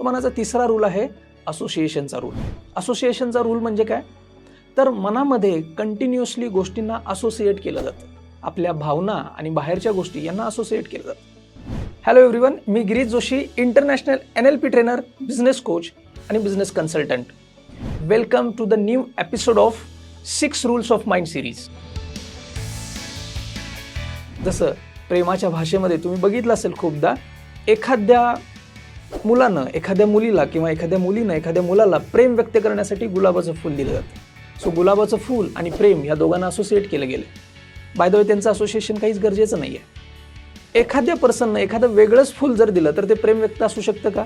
तो मनाचा तिसरा रूल आहे असोसिएशनचा रूल असोसिएशनचा रूल म्हणजे काय? तर मनामध्ये कंटिन्युअसली गोष्टींना असोसिएट केलं जातं. आपल्या भावना आणि बाहेरच्या गोष्टी यांना असोसिएट केलं जातं. हॅलो एव्हरीवन मी Girish Joshi international N L P trainer business coach आणि business consultant welcome to the new episode of six rules of mind series जसं प्रेमाच्या भाषेमध्ये तुम्ही बघितलं असेल खूपदा एखाद्या मुलानं एखाद्या मुलीला किंवा एखाद्या मुलीनं एखाद्या मुलाला प्रेम व्यक्त करण्यासाठी गुलाबाचं फूल दिलं जातं. सो गुलाबाचं फूल आणि प्रेम ह्या दोघांना असोसिएट केलं गेलं बाय द वे त्यांचं असोसिएशन काहीच गरजेचं नाही आहे एखाद्या पर्सननं एखादं वेगळंच फूल जर दिलं तर ते प्रेम व्यक्त असू शकतं का?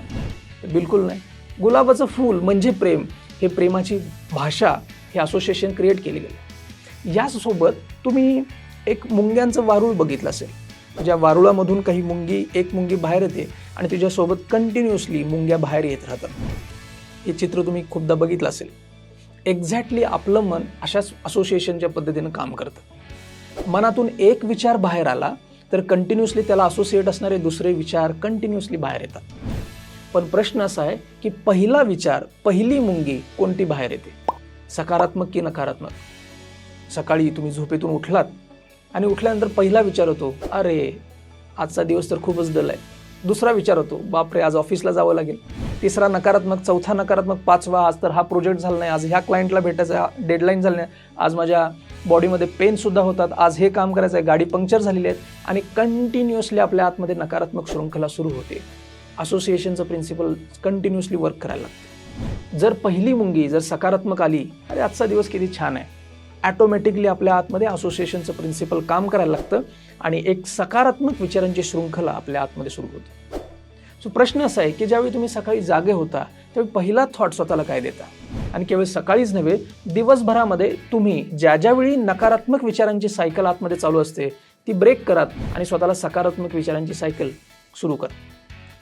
बिलकुल नाही. गुलाबाचं फूल म्हणजे प्रेम. हे प्रेमाची भाषा हे असोसिएशन क्रिएट केली गेलं. याचसोबत तुम्ही एक मुंग्यांचं वारूळ बघितलं असेल. ज्या वारुळामधून काही मुंगी एक मुंगी बाहेर येते आणि तुझ्यासोबत कंटिन्युअसली मुंग्या बाहेर येत राहतात. हे चित्र तुम्ही खूपदा बघितलं असेल. एक्झॅक्टली आपलं मन अशाच असोसिएशनच्या पद्धतीनं काम करतं. मनातून एक विचार बाहेर आला तर कंटिन्युअसली त्याला असोसिएट असणारे दुसरे विचार कंटिन्युअसली बाहेर येतात. पण प्रश्न असा आहे की पहिला विचार पहिली मुंगी कोणती बाहेर येते? सकारात्मक की नकारात्मक? सकाळी तुम्ही झोपेतून उठलात आणि उठल्यानंतर पहिला विचार होतो अरे आजचा दिवस तर खूपच डल आहे. दुसरा विचार होतो बापरे आज ऑफिसला जावं लागेल. तिसरा नकारात्मक चौथा नकारात्मक पाचवा आज तर हा प्रोजेक्ट झाला नाही आज ह्या क्लायंटला भेटायचा डेडलाईन झाला नाही आज माझ्या बॉडीमध्ये पेनसुद्धा होतात आज हे काम करायचं आहे गाडी पंक्चर झालेली आहेत. आणि कंटिन्युअसली आपल्या आतमध्ये नकारात्मक शृंखला सुरू होते. असोसिएशनचं प्रिन्सिपल कंटिन्युअसली वर्क करायला लागतं. जर पहिली मुंगी जर सकारात्मक आली अरे आजचा दिवस किती छान आहे. ॲटोमॅटिकली आपल्या आतमध्ये असोसिएशनचं प्रिन्सिपल काम करायला लागतं आणि एक सकारात्मक विचारांची शृंखला आपल्या आतमध्ये सुरू होते. सो प्रश्न असा आहे की ज्यावेळी तुम्ही सकाळी जागे होता त्यावेळी पहिला थॉट स्वतःला काय देता? आणि केवळ सकाळीच नव्हे दिवसभरामध्ये तुम्ही ज्या ज्यावेळी नकारात्मक विचारांची सायकल आतमध्ये चालू असते ती ब्रेक करा आणि स्वतःला सकारात्मक विचारांची सायकल सुरू करा.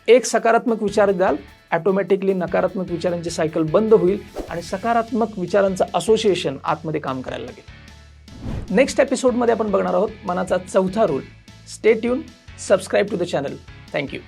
एक सकारात्मक विचार द्याल ॲटोमॅटिकली नकारात्मक विचारांची सायकल बंद होईल आणि सकारात्मक विचारांचं असोसिएशन आतमध्ये काम करायला लागेल. नेक्स्ट एपिसोडमध्ये आपण बघणार आहोत मनाचा चौथा rule stay tune subscribe to the channel thank you